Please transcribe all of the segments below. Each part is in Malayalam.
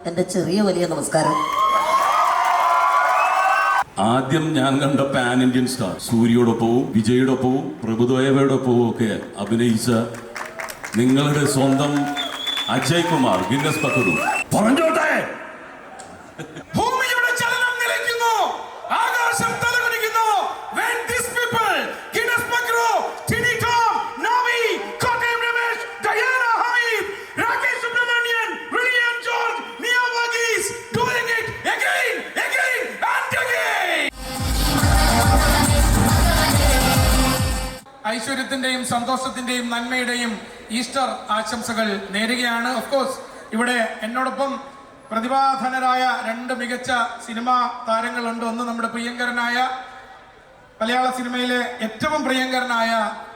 എന്റെ ചെറിയ വലിയ നമസ്കാരം. ആദ്യം ഞാൻ കണ്ട പാൻ ഇന്ത്യൻ സ്റ്റാർ സൂര്യയോടൊപ്പവും വിജയോടൊപ്പവും പ്രഭുദേവയോടൊപ്പവും ഒക്കെ അഭിനയിച്ച നിങ്ങളുടെ സ്വന്തം അജയ് കുമാർ ഗിന്നസ് പക്കുറു പറഞ്ഞോട്ടെ! ഐശ്വര്യത്തിന്റെയും സന്തോഷത്തിന്റെയും നന്മയുടെയും ഈസ്റ്റർ ആശംസകൾ നേരുകയാണ്. ഓഫ് കോഴ്സ് ഇവിടെ എന്നോടൊപ്പം പ്രതിഭാധനരായ രണ്ട് മികച്ച സിനിമാ താരങ്ങളുണ്ട്. ഒന്ന് നമ്മുടെ പ്രിയങ്കരനായ മലയാള സിനിമയിലെ ഏറ്റവും പ്രിയങ്കരനായ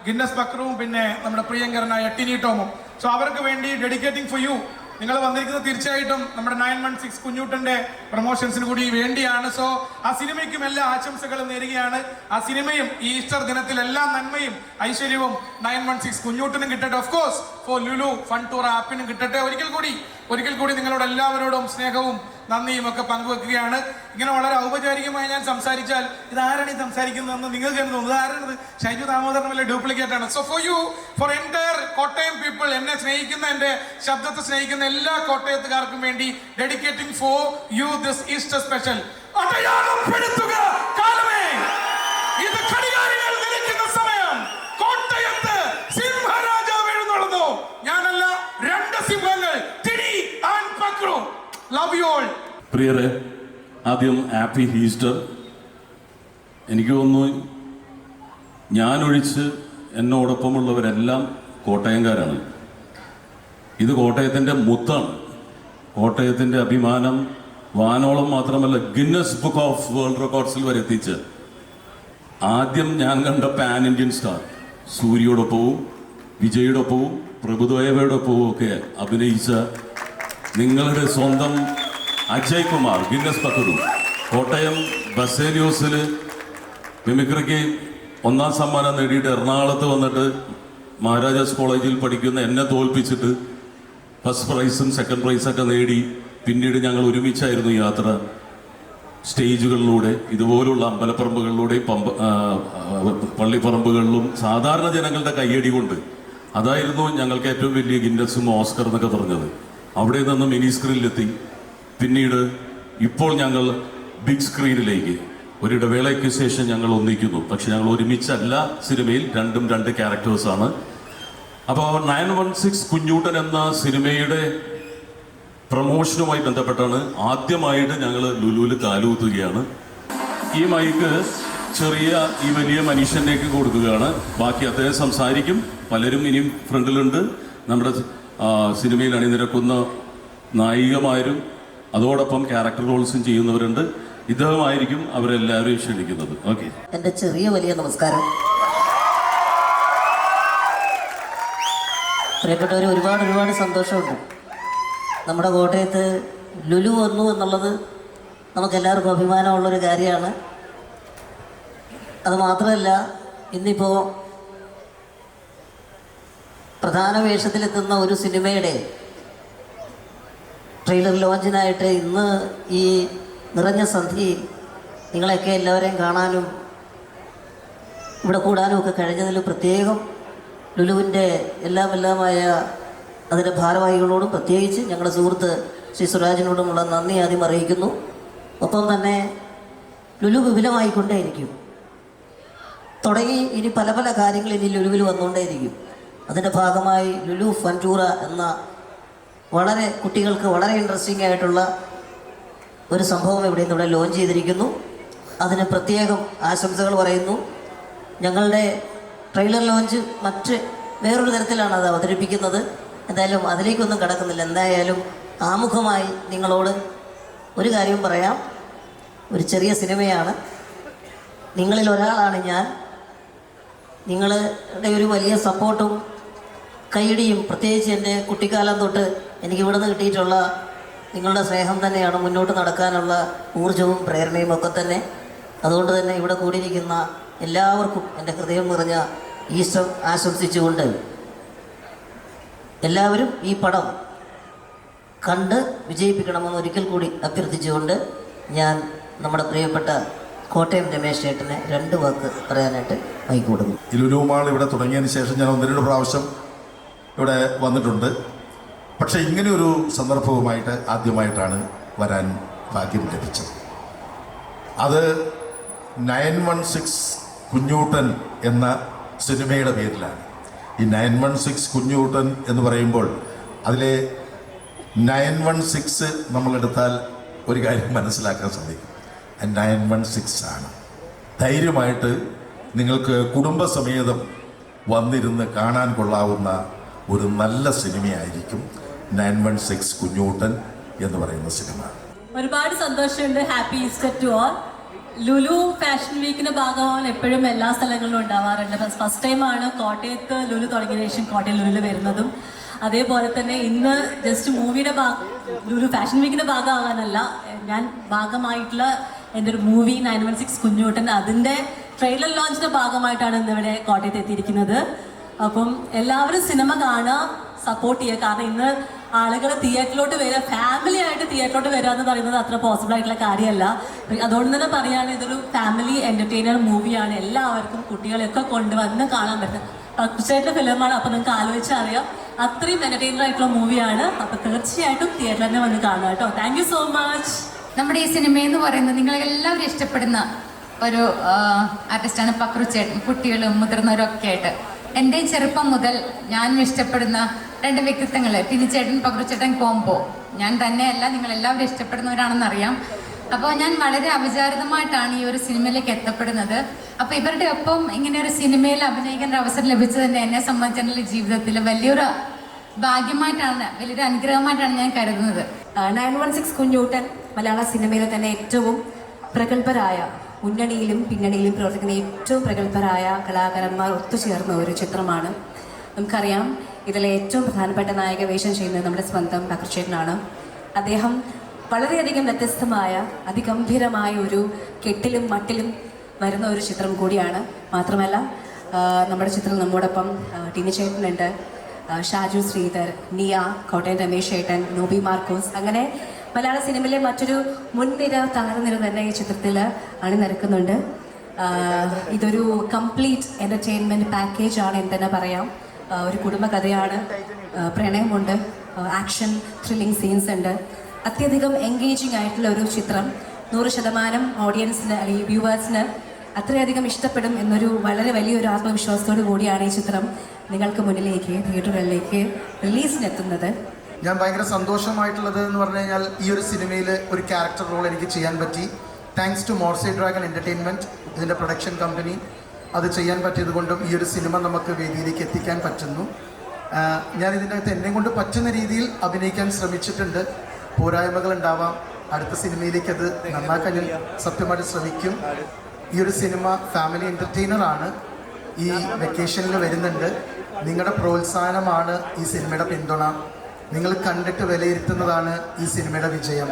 ഗിന്നസ് ബക്രുവും പിന്നെ നമ്മുടെ പ്രിയങ്കരനായ ടിനി ടോമും. സോ അവർക്ക് വേണ്ടി ഡെഡിക്കേറ്റിംഗ് ഫോർ യു നിങ്ങൾ വന്നിരിക്കുന്നത് തീർച്ചയായിട്ടും നമ്മുടെ നയൻ വൺ സിക്സ് കുഞ്ഞൂട്ടന്റെ പ്രൊമോഷൻസിന് കൂടി വേണ്ടിയാണ്. സോ ആ സിനിമയ്ക്കും എല്ലാ ആശംസകളും നേരുകയാണ്. ആ സിനിമയും ഈ ഈസ്റ്റർ ദിനത്തിൽ എല്ലാ നന്മയും ഐശ്വര്യവും നയൻ വൺ സിക്സ് കുഞ്ഞൂട്ടനും കിട്ടട്ടെ. Of course for Lulu fun tour ആപ്പിനും കിട്ടട്ടെ. ഒരിക്കൽ കൂടി ഒരിക്കൽ കൂടി നിങ്ങളോട് എല്ലാവരോടും സ്നേഹവും നന്ദിയും ഒക്കെ പങ്കുവെക്കുകയാണ്. ഇങ്ങനെ വളരെ ഔപചാരികമായി ഞാൻ സംസാരിച്ചാൽ ഇത് ആരാണ് ഈ സംസാരിക്കുന്നതെന്ന് നിങ്ങൾക്ക് എന്ന് തോന്നുന്നത് ആരാണത് ഷൈജു ദാമോദരൻ വല്ല ഡ്യൂപ്ലിക്കേറ്റ് ആണ്. So for you for entire Kottayam people എന്നെ സ്നേഹിക്കുന്ന എന്റെ ശബ്ദത്തെ സ്നേഹിക്കുന്ന എല്ലാ കോട്ടയത്തുകാർക്കും വേണ്ടി dedicating for you this Easter special പ്രിയരെ ആദ്യം ഹാപ്പി ഈസ്റ്റർ. എനിക്ക് തോന്നുന്നു ഞാനൊഴിച്ച് എന്നോടൊപ്പമുള്ളവരെല്ലാം കോട്ടയംകാരാണ്. ഇത് കോട്ടയത്തിന്റെ മുത്താണ്. കോട്ടയത്തിന്റെ അഭിമാനം വാനോളം മാത്രമല്ല ഗിന്നസ് ബുക്ക് ഓഫ് വേൾഡ് റെക്കോർഡ്സിൽ വരെ എത്തിച്ച് ആദ്യം ഞാൻ കണ്ട പാൻ ഇന്ത്യൻ സ്റ്റാർ സൂര്യയോടൊപ്പവും വിജയോടൊപ്പവും പ്രഭുദേവയോടൊപ്പവും ഒക്കെ അഭിനയിച്ച നിങ്ങളുടെ സ്വന്തം അജയ് കുമാർ ഗിന്നസ് പക്കറു കോട്ടയം ബസേരിയോസിൽ മിമിക്രിക്ക് ഒന്നാം സമ്മാനം നേടിയിട്ട് എറണാകുളത്ത് വന്നിട്ട് മഹാരാജാസ് കോളേജിൽ പഠിക്കുന്ന എന്നെ തോൽപ്പിച്ചിട്ട് ഫസ്റ്റ് പ്രൈസും സെക്കൻഡ് പ്രൈസൊക്കെ നേടി പിന്നീട് ഞങ്ങൾ ഒരുമിച്ചായിരുന്നു യാത്ര സ്റ്റേജുകളിലൂടെ ഇതുപോലുള്ള അമ്പലപ്പറമ്പുകളിലൂടെ പമ്പ പള്ളിപ്പറമ്പുകളിലും സാധാരണ ജനങ്ങളുടെ കയ്യടി കൊണ്ട്. അതായിരുന്നു ഞങ്ങൾക്ക് ഏറ്റവും വലിയ ഗിന്നസും ഓസ്കർ എന്നൊക്കെ പറഞ്ഞത്. അവിടെ നിന്ന് മിനി സ്ക്രീനിലെത്തി പിന്നീട് ഇപ്പോൾ ഞങ്ങൾ ബിഗ് സ്ക്രീനിലേക്ക് ഒരിടവേളയ്ക്ക് ശേഷം ഞങ്ങൾ ഒന്നിക്കുന്നു. പക്ഷെ ഞങ്ങൾ ഒരുമിച്ചല്ല സിനിമയിൽ രണ്ടും രണ്ട് ക്യാരക്ടേഴ്സാണ് അപ്പോൾ നയൻ വൺ സിക്സ് കുഞ്ഞൂട്ടൻ എന്ന സിനിമയുടെ പ്രൊമോഷനുമായി ബന്ധപ്പെട്ടാണ് ആദ്യമായിട്ട് ഞങ്ങൾ ലുലുവിൽ കാലുകുത്തുകയാണ് ഈ മൈക്ക് ചെറിയ ഈ വലിയ മനുഷ്യനേക്ക് കൊടുക്കുകയാണ്. ബാക്കി അദ്ദേഹം സംസാരിക്കും. പലരും ഇനിയും ഫ്രണ്ടിലുണ്ട്. നമ്മുടെ സിനിമയിൽ അണിനിരക്കുന്ന നായികമാരും അതോടൊപ്പം ക്യാരക്ടർ റോൾസും ചെയ്യുന്നവരുണ്ട്. ഇദ്ദേഹമായിരിക്കും അവരെല്ലാവരെയും ക്ഷണിക്കുന്നത്. ഓക്കെ എന്റെ ചെറിയ വലിയ നമസ്കാരം. പ്രിയപ്പെട്ടവർ ഒരുപാട് ഒരുപാട് സന്തോഷമുണ്ട്. നമ്മുടെ കോട്ടയത്ത് ലുലു വന്നു എന്നുള്ളത് നമുക്കെല്ലാവർക്കും അഭിമാനമുള്ളൊരു കാര്യമാണ്. അത് മാത്രമല്ല ഇന്നിപ്പോൾ പ്രധാന വേഷത്തിലെത്തുന്ന ഒരു സിനിമയുടെ ട്രെയിലർ ലോഞ്ചിനായിട്ട് ഇന്ന് ഈ നിറഞ്ഞ സന്ധ്യയിൽ നിങ്ങളെയൊക്കെ എല്ലാവരെയും കാണാനും ഇവിടെ കൂടാനും ഒക്കെ കഴിഞ്ഞതിൽ പ്രത്യേകം ലുലുവിന്റെ എല്ലാം എല്ലാമായ അതിന്റെ ഭാരവാഹികളോടും പ്രത്യേകിച്ച് ഞങ്ങളുടെ സുഹൃത്ത് ശ്രീ സുരാജിനോടുമുള്ള നന്ദി ആദ്യം അറിയിക്കുന്നു. ഒപ്പം തന്നെ ലുലു വിപുലമായിക്കൊണ്ടേയിരിക്കും. തുടങ്ങി ഇനി പല പല കാര്യങ്ങൾ ഇനി ലുലുവിൽ വന്നുകൊണ്ടേയിരിക്കും. അതിന്റെ ഭാഗമായി ലുലു ഫൻചൂറ എന്ന വളരെ കുട്ടികൾക്ക് വളരെ ഇൻട്രസ്റ്റിംഗ് ആയിട്ടുള്ള ഒരു സംഭവം ഇവിടെ നിന്നിവിടെ ലോഞ്ച് ചെയ്തിരിക്കുന്നു. അതിന് പ്രത്യേകം ആശംസകൾ പറയുന്നു. ഞങ്ങളുടെ ട്രെയിലർ ലോഞ്ച് മറ്റ് വേറൊരു തരത്തിലാണ് അത് അവതരിപ്പിക്കുന്നത്. എന്തായാലും അതിലേക്കൊന്നും കടക്കുന്നില്ല. എന്തായാലും ആമുഖമായി നിങ്ങളോട് ഒരു കാര്യം പറയാം. ഒരു ചെറിയ സിനിമയാണ്. നിങ്ങളിൽ ഒരാളാണ് ഞാൻ. നിങ്ങളുടെ ഒരു വലിയ സപ്പോർട്ടും കൈയടിയും പ്രത്യേകിച്ച് എന്റെ കുട്ടിക്കാലം തൊട്ട് എനിക്ക് ഇവിടെ നിന്ന് കിട്ടിയിട്ടുള്ള നിങ്ങളുടെ സ്നേഹം തന്നെയാണ് മുന്നോട്ട് നടക്കാനുള്ള ഊർജവും പ്രേരണയും ഒക്കെ തന്നെ. അതുകൊണ്ട് തന്നെ ഇവിടെ കൂടിയിരിക്കുന്ന എല്ലാവർക്കും എന്റെ ഹൃദയം നിറഞ്ഞ ഈശ്വർ ആശംസിച്ചുകൊണ്ട് എല്ലാവരും ഈ പടം കണ്ട് വിജയിപ്പിക്കണമെന്ന് ഒരിക്കൽ കൂടി അഭ്യർത്ഥിച്ചുകൊണ്ട് ഞാൻ നമ്മുടെ പ്രിയപ്പെട്ട കോട്ടയം രമേശ് ചേട്ടനെ രണ്ട് വാക്ക് പറയാനായിട്ട് മൈക്ക് കൊടുക്കുന്നു ഈ ലുലു മാൾ ഇവിടെ തുടങ്ങിയതിന് ശേഷം ഞാൻ ഒന്ന് രണ്ട് പ്രാവശ്യം ഇവിടെ വന്നിട്ടുണ്ട്. പക്ഷേ ഒരു സന്ദർഭവുമായിട്ട് ആദ്യമായിട്ടാണ് വരാൻ ഭാഗ്യം ലഭിച്ചത്. അത് നയൻ വൺ സിക്സ് കുഞ്ഞൂട്ടൻ എന്ന സിനിമയുടെ പേരിലാണ്. ഈ നയൻ വൺ സിക്സ് കുഞ്ഞൂട്ടൻ എന്ന് പറയുമ്പോൾ അതിലെ നയൻ വൺ സിക്സ് നമ്മളെടുത്താൽ ഒരു കാര്യം മനസ്സിലാക്കാൻ സാധിക്കും. നയൻ വൺ സിക്സ് ആണ്. ധൈര്യമായിട്ട് നിങ്ങൾക്ക് കുടുംബസമേതം വന്നിരുന്ന് കാണാൻ കൊള്ളാവുന്ന ഒരു നല്ല സിനിമയായിരിക്കും നയൻ വൺ സിക്സ് കുഞ്ഞൂട്ടൻ എന്ന് പറയുന്ന സിനിമ. ഒരുപാട് സന്തോഷമുണ്ട്. Happy Easter to all Lulu fashion വീക്കിന്റെ ഭാഗമാവാൻ എപ്പോഴും എല്ലാ സ്ഥലങ്ങളിലും ഉണ്ടാവാറുണ്ട്. ഫസ്റ്റ് ടൈം ആണ് കോട്ടയത്ത് ലുലു തുടങ്ങിയ ശേഷം കോട്ടയം ലുലു വരുന്നതും. അതേപോലെ തന്നെ ഇന്ന് ജസ്റ്റ് മൂവിയുടെ ഭാഗം ലുലു ഫാഷൻ വീക്കിന്റെ ഭാഗമാകാനല്ല ഞാൻ ഭാഗമായിട്ടുള്ള എന്റെ ഒരു movie nine one six Kunjoottan അതിന്റെ ട്രെയിലർ ലോഞ്ചിന്റെ ഭാഗമായിട്ടാണ് ഇന്ന് ഇവിടെ കോട്ടയത്ത് എത്തിയിരിക്കുന്നത്. അപ്പം എല്ലാവരും സിനിമ കാണുക സപ്പോർട്ട് ചെയ്യുക. കാരണം ഇന്ന് ആളുകൾ തിയേറ്ററിലോട്ട് വരിക ഫാമിലി ആയിട്ട് തിയേറ്ററിലോട്ട് വരിക എന്ന് പറയുന്നത് അത്ര പോസിബിൾ ആയിട്ടുള്ള കാര്യമല്ല. അതുകൊണ്ട് തന്നെ പറയുകയാണ് ഇതൊരു ഫാമിലി എന്റർടൈനർ മൂവിയാണ് എല്ലാവർക്കും കുട്ടികളെയൊക്കെ കൊണ്ടുവന്ന് കാണാൻ പറ്റും. പക്ഷേന്റെ ഫിലിമാണ് അപ്പൊ നിങ്ങൾക്ക് ആലോചിച്ചറിയാം അത്രയും എന്റർടൈനർ ആയിട്ടുള്ള മൂവിയാണ് അപ്പൊ തീർച്ചയായിട്ടും തിയേറ്ററിൽ തന്നെ വന്ന് കാണുക കേട്ടോ. താങ്ക് സോ മച്ച് നമ്മുടെ ഈ സിനിമ എന്ന് പറയുന്നത് നിങ്ങൾ എല്ലാവരും ഇഷ്ടപ്പെടുന്ന ഒരു ആർട്ടിസ്റ്റാണ് പക്രുച്ചേട്ടൻ. കുട്ടികളും മുതിർന്നവരും ഒക്കെ ആയിട്ട്. എന്റെ ചെറുപ്പം മുതൽ ഞാനും ഇഷ്ടപ്പെടുന്ന രണ്ട് വ്യക്തിത്വങ്ങൾ ടിനിച്ചേട്ടൻ പകർച്ചേട്ടൻ കോംബോ. ഞാൻ തന്നെയല്ല നിങ്ങൾ എല്ലാവരും ഇഷ്ടപ്പെടുന്നവരാണെന്നറിയാം. അപ്പോൾ ഞാൻ വളരെ അവിചാരിതമായിട്ടാണ് ഈ ഒരു സിനിമയിലേക്ക് എത്തപ്പെടുന്നത്. അപ്പോൾ ഇവരുടെ ഒപ്പം ഇങ്ങനെ ഒരു സിനിമയിൽ അഭിനയിക്കാൻ ഒരു അവസരം ലഭിച്ചത് തന്നെ എന്നെ സംബന്ധിച്ചിട്ടുള്ള ജീവിതത്തിൽ വലിയൊരു ഭാഗ്യമായിട്ടാണ് വലിയൊരു അനുഗ്രഹമായിട്ടാണ് ഞാൻ കരുതുന്നത്. നയൻ വൺ സിക്സ് കുഞ്ഞൂട്ടൻ മലയാള സിനിമയിലെ തന്നെ ഏറ്റവും പ്രഗത്ഭരായ മുന്നണിയിലും പിന്നണിയിലും പ്രവർത്തിക്കുന്ന ഏറ്റവും പ്രഗത്ഭരായ കലാകാരന്മാർ ഒത്തുചേർന്ന ഒരു ചിത്രമാണ്. നമുക്കറിയാം ഇതിലെ ഏറ്റവും പ്രധാനപ്പെട്ട നായക വേഷം ചെയ്യുന്നത് നമ്മുടെ സ്വന്തം പകർച്ചേട്ടനാണ് അദ്ദേഹം വളരെയധികം വ്യത്യസ്തമായ അതിഗംഭീരമായ ഒരു കെട്ടിലും മട്ടിലും വരുന്ന ഒരു ചിത്രം കൂടിയാണ്. മാത്രമല്ല നമ്മുടെ ചിത്രം നമ്മോടൊപ്പം ആ, ടിനി ചേട്ടനുണ്ട്. ഷാജു ശ്രീധർ നിയ കോട്ടയം രമേശ് ചേട്ടൻ നോബി മാർക്കോസ് അങ്ങനെ മലയാള സിനിമയിലെ മറ്റൊരു മുൻനിര താരനിര തന്നെ ഈ ചിത്രത്തിൽ അണിനിരക്കുന്നുണ്ട് ഇതൊരു കംപ്ലീറ്റ് എന്റർടൈൻമെന്റ് പാക്കേജ് ആണ് എന്ന് തന്നെ പറയാം. ഒരു കുടുംബകഥയാണ് കഥയാണ്. പ്രണയമുണ്ട്. ആക്ഷൻ ത്രില്ലിംഗ് സീൻസ് ഉണ്ട്. അത്യധികം എൻഗേജിങ് ആയിട്ടുള്ള ഒരു ചിത്രം. നൂറ് ശതമാനം ഓഡിയൻസിന് അല്ലെങ്കിൽ വ്യൂവേഴ്സിന് അത്രയധികം ഇഷ്ടപ്പെടും എന്നൊരു വളരെ വലിയൊരു ആത്മവിശ്വാസത്തോടു കൂടിയാണ് ഈ ചിത്രം. നിങ്ങൾക്ക് മുന്നിലേക്ക് തിയേറ്ററുകളിലേക്ക് റിലീസിനെത്തുന്നത് ഞാൻ ഭയങ്കര സന്തോഷമായിട്ടുള്ളത് എന്ന് പറഞ്ഞു കഴിഞ്ഞാൽ ഈ ഒരു സിനിമയിൽ ഒരു ക്യാരക്ടർ റോൾ എനിക്ക് ചെയ്യാൻ പറ്റി. താങ്ക്സ് ടു മോർസൈ ഡ്രാഗൺ എന്റർടൈൻമെന്റ് ഇതിന്റെ പ്രൊഡക്ഷൻ കമ്പനി അത് ചെയ്യാൻ പറ്റിയത് കൊണ്ടും ഈ ഒരു സിനിമ നമുക്ക് വേദിയിലേക്ക് എത്തിക്കാൻ പറ്റുന്നു. ഞാൻ ഇതിനകത്ത് എന്നെ കൊണ്ട് പറ്റുന്ന രീതിയിൽ അഭിനയിക്കാൻ ശ്രമിച്ചിട്ടുണ്ട്. പോരായ്മകൾ ഉണ്ടാവാം. അടുത്ത സിനിമയിലേക്ക് അത് നന്നാക്കാൻ ഞാൻ സത്യമായിട്ട് ശ്രമിക്കും. ഈ ഒരു സിനിമ ഫാമിലി എന്റർടൈനർ ആണ്. ഈ വെക്കേഷനിൽ വരുന്നുണ്ട്. നിങ്ങളുടെ പ്രോത്സാഹനമാണ് ഈ സിനിമയുടെ പിന്തുണ. നിങ്ങൾ കണ്ടിട്ട് വിലയിരുത്തുന്നതാണ് ഈ സിനിമയുടെ വിജയം.